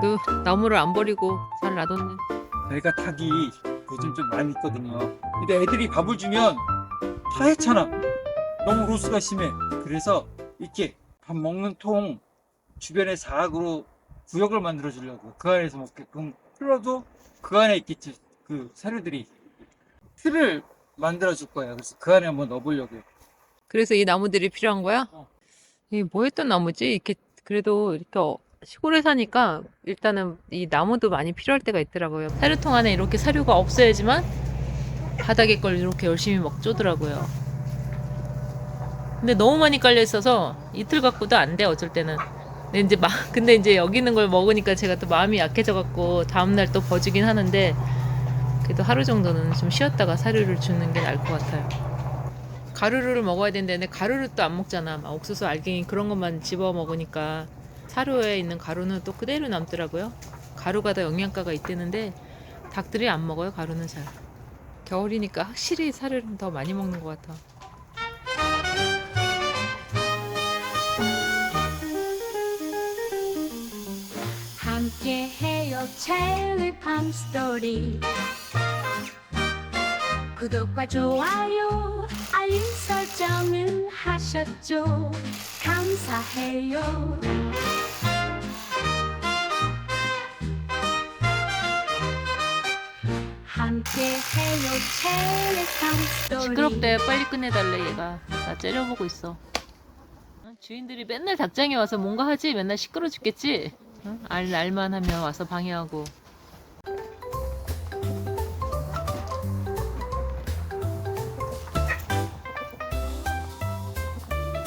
너 나무를 안 버리고 잘 놔뒀네. 저희가 닭이 요즘 좀 많이 있거든요. 근데 애들이 밥을 주면 다 해찮아. 너무 로스가 심해. 그래서 이렇게 밥 먹는 통 주변에 사각으로 구역을 만들어 주려고 그 안에서 먹게끔 틀어도 그 안에 있겠지 그 사료들이 틀을 만들어 줄 거야. 그래서 그 안에 한번 넣어보려고요. 그래서 이 나무들이 필요한 거야? 어. 이뭐 했던 나무지? 이렇게 그래도 이렇게 어- 시골에 사니까 일단은 이 나무도 많이 필요할 때가 있더라고요. 사료통 안에 이렇게 사료가 없어야지만 바닥에 걸 이렇게 열심히 막 쪼더라고요. 근데 너무 많이 깔려 있어서 이틀 갖고도 안 돼, 어쩔 때는. 근데 이제 막, 근데 이제 여기 있는 걸 먹으니까 제가 또 마음이 약해져 갖고 다음 날 또 버주긴 하는데 그래도 하루 정도는 좀 쉬었다가 사료를 주는 게 나을 것 같아요. 가루를 먹어야 되는데 가루를 또 안 먹잖아. 막 옥수수 알갱이 그런 것만 집어 먹으니까 사료에 있는 가루는 또 그대로 남더라고요. 가루가 더 영양가가 있대는데 닭들이 안 먹어요. 가루는 잘. 겨울이니까 확실히 사료를 더 많이 먹는 것 같아. 함께 해요 첼리팜 스토리 구독과 좋아요 알림 설정을 하셨죠 감사해요 함께해요 스토리 시끄럽대. 빨리 끝내달래 얘가. 나 째려보고 있어. 어, 주인들이 맨날 닭장에 와서 뭔가 하지. 맨날 시끄러 죽겠지. 어? 알 알만 하면 와서 방해하고.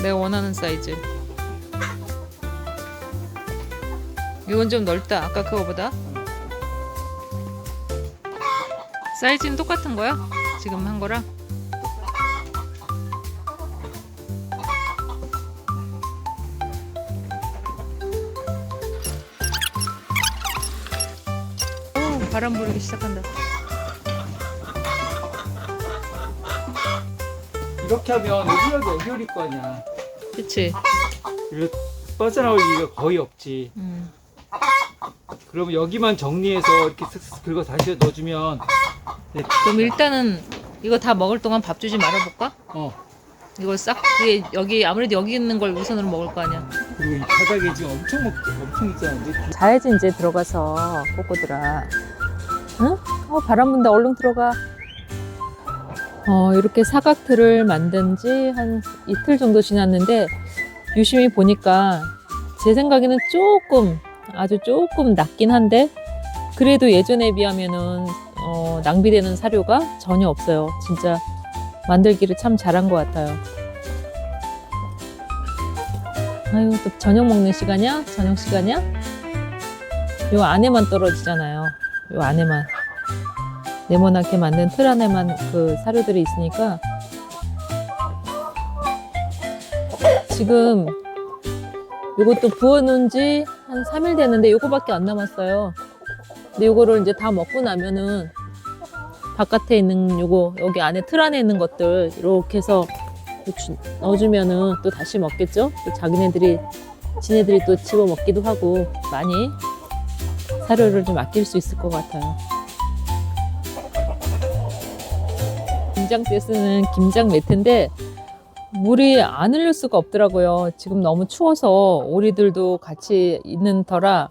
내가 원하는 사이즈. 이건 좀 넓다. 아까 그거보다. 사이즈는 똑같은 거야? 지금 한 거랑? 오, 바람 불기 시작한다. 이렇게 하면 여기라도 여기 올릴 거 아니야. 그치? 이거 빠져나올 일이 거의 없지. 음. 그러면 여기만 정리해서 이렇게 슥슥 긁어 다시 넣어주면 그럼 일단은 이거 다 먹을 동안 밥 주지 말아볼까? 어 이걸 싹, 그게 여기, 아무래도 여기 있는 걸 우선으로 먹을 거 아니야. 그리고 이 바닥에 지금 엄청 먹, 엄청 있잖아. 자야지 이제 들어가서 꼬꼬들아 응? 어 바람 분다 얼른 들어가 어 이렇게 사각틀을 만든 지 한 이틀 정도 지났는데 유심히 보니까 제 생각에는 조금 아주 조금 낮긴 한데 그래도 예전에 비하면은 어, 낭비되는 사료가 전혀 없어요 진짜 만들기를 참 잘한 것 같아요 아유 또 저녁 먹는 시간이야? 저녁 시간이야? 요 안에만 떨어지잖아요. 요 안에만. 네모나게 만든 틀 안에만 그 사료들이 있으니까 지금 요것도 부어놓은 지 한 3일 됐는데 요거밖에 안 남았어요. 근데 요거를 이제 다 먹고 나면은 바깥에 있는 요거 여기 안에 틀 안에 있는 것들 이렇게 해서 주- 넣어주면은 또 다시 먹겠죠? 또 자기네들이 지네들이 또 집어 먹기도 하고 많이 사료를 좀 아낄 수 있을 것 같아요. 김장 때 쓰는 김장 매트인데 물이 안 흘릴 수가 없더라고요. 지금 너무 추워서 오리들도 같이 있는 터라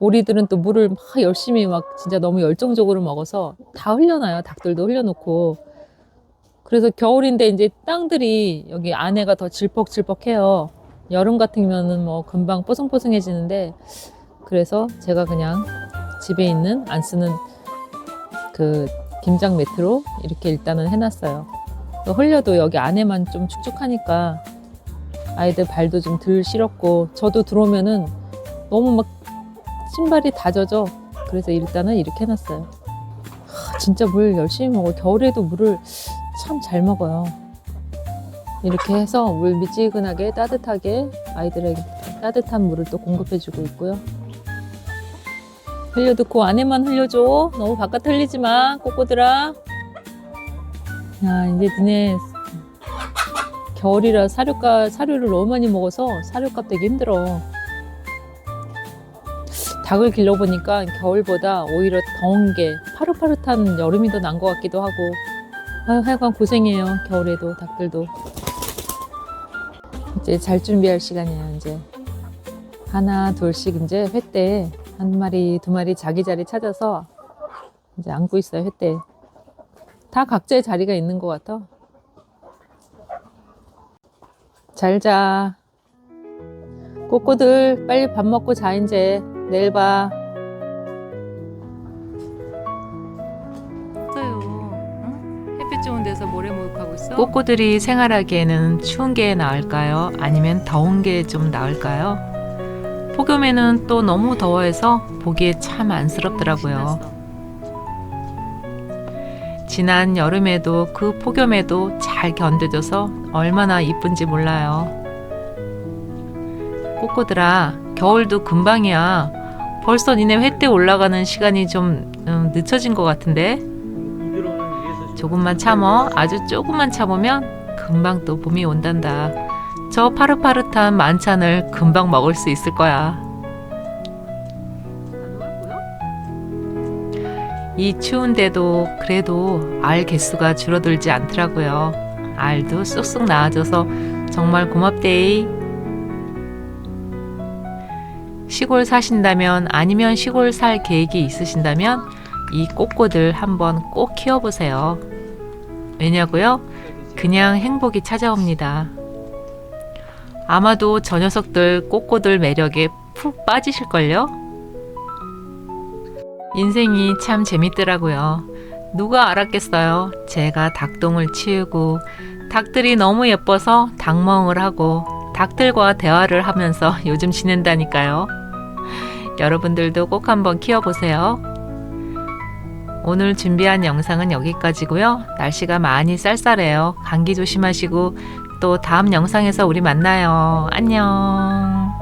오리들은 또 물을 막 열심히 막 진짜 너무 열정적으로 먹어서 다 흘려놔요. 닭들도 흘려놓고. 그래서 겨울인데 이제 땅들이 여기 안에가 더 질퍽질퍽해요. 여름 같으면은 뭐 금방 뽀송뽀송해지는데 그래서 제가 그냥 집에 있는 안 쓰는 그 김장 매트로 이렇게 일단은 해놨어요. 또 흘려도 여기 안에만 좀 축축하니까 아이들 발도 좀 덜 시렵고 저도 들어오면은 너무 막 신발이 다 젖어. 그래서 일단은 이렇게 해놨어요. 하, 진짜 물 열심히 먹어. 겨울에도 물을 참 잘 먹어요. 이렇게 해서 물 미지근하게 따뜻하게 아이들에게 따뜻한 물을 또 공급해주고 있고요. 흘려도 그 안에만 흘려줘. 너무 바깥 흘리지 마, 꼬꼬들아. 야, 이제 니네 겨울이라 사료가 사료를 너무 많이 먹어서 사료값 되기 힘들어. 닭을 길러보니까 겨울보다 오히려 더운 게 파릇파릇한 여름이 더 난 것 같기도 하고. 아유, 하여간 고생해요 겨울에도 닭들도. 이제 잘 준비할 시간이에요 이제. 하나 둘씩 이제 횟대. 한 마리 두 마리 자기 자리 찾아서 이제 안고 있어요 횟대. 다 각자의 자리가 있는 것 같아. 잘자. 꼬꼬들 빨리 밥 먹고 자 이제 내일 봐. 어요. 햇빛 좋은 데서 모래 목욕하고 있어? 꼬꼬들이 생활하기에는 추운 게 나을까요? 아니면 더운 게 좀 나을까요? 폭염에는 또 너무 더워해서 보기에 참 안쓰럽더라고요. 지난 여름에도 그 폭염에도 잘 견뎌줘서 얼마나 이쁜지 몰라요. 꼬꼬들아, 겨울도 금방이야. 벌써 니네 횟대 올라가는 시간이 좀 음, 늦춰진 것 같은데? 조금만 참어. 아주 조금만 참으면 금방 또 봄이 온단다. 저 파릇파릇한 만찬을 금방 먹을 수 있을 거야. 이 추운데도 그래도 알 개수가 줄어들지 않더라고요. 알도 쑥쑥 나아져서 정말 고맙데이. 시골 사신다면 아니면 시골 살 계획이 있으신다면 이 꼬꼬들 한번 꼭 키워보세요. 왜냐고요? 그냥 행복이 찾아옵니다. 아마도 저 녀석들 꼬꼬들 매력에 푹 빠지실걸요? 인생이 참 재밌더라고요. 누가 알았겠어요. 제가 닭똥을 치우고 닭들이 너무 예뻐서 닭멍을 하고 닭들과 대화를 하면서 요즘 지낸다니까요. 여러분들도 꼭 한번 키워보세요. 오늘 준비한 영상은 여기까지고요. 날씨가 많이 쌀쌀해요. 감기 조심하시고 또 다음 영상에서 우리 만나요. 안녕.